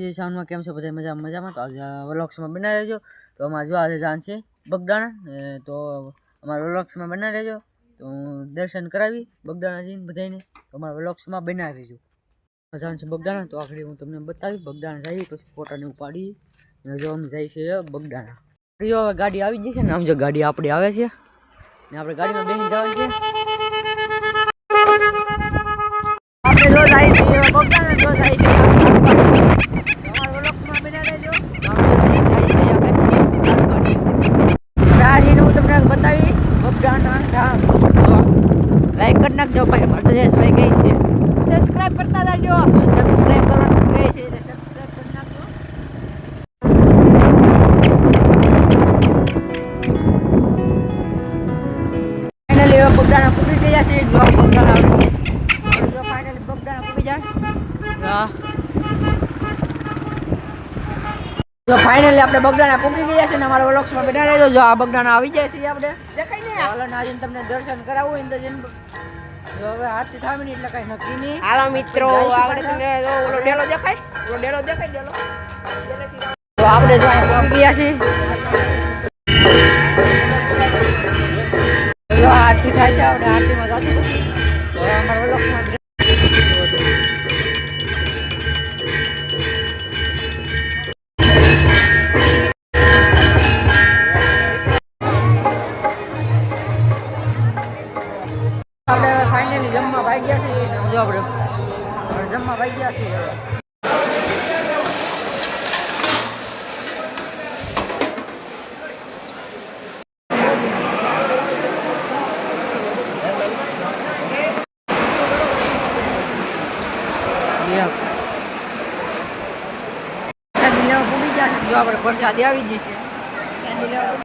સાઉન્ડમાં કેમ છો? બધા મજા મજામાં? તો આજે વ્લોગ્સમાં બનાવી રહેજો. તો અમારે જો આજે જાન છે બગદાણા. તો અમારા વ્લોગ્સમાં બનાવી રહેજો. તો હું દર્શન કરાવી બગદાણાજીને બધાને તો અમારા વ્લોગ્સમાં બનાવી રહેજો. જાન છે બગદાણા. તો આખરી હું તમને બતાવી બગદાણા જઈએ પછી ફોટાને ઉપાડી. જો અમે જઈએ છીએ બગદાણા. ગાડી આવી ગઈ છે ને, આમ જો ગાડી આપણી આવે છે. ને આપણે ગાડીમાં બેસી જવાની છે. આપણે જો જાય છે બગદાણા જો આવી છે. અમારા વ્લોગ્સમાં બના રહેજો રાજીને હું તમને બતાવી. બગદાણા ધામ લાઈક કરી નાખજો ભાઈ. અમારા સુરેશભાઈ ગઈ છે. સબસ્ક્રાઈબ કરતા જાજો સબસ્ક્રાઈબ કરવાનું કહે છે એટલે સબસ્ક્રાઇબ કરી નાખજો. ફાઇનલી હવે બગદાણા પૂકી ગયા છે. જો બગદાણા આવે ફાઇનલી aku kejar. Ya. જો ફાઇનલી આપણે બગદાણા પૂકી ગયા છે ને અમારા વ્લોગ્સમાં બેઠા રહેજો જો આ બગદાણા આવી જાય છે આપણે દેખાય ને હાલો ને આજે તમને દર્શન કરાવવું હોય તો જો હવે હાથથી થામી ને એટલે કઈ નક્કી નહીં હાલો મિત્રો પાછા. તમને જો ઓલો ડેલો દેખાય ઓલો ડેલો દેખાય ડેલો તો આપણે જો અહીંયા ગયા છીએ ફાઇનલી જમવા ભાઈ ગયા છીએ જો આપણે જમવા ભાઈ ગયા છીએ હવે. છે. જો આપણે પ્રસાદી આવી જશે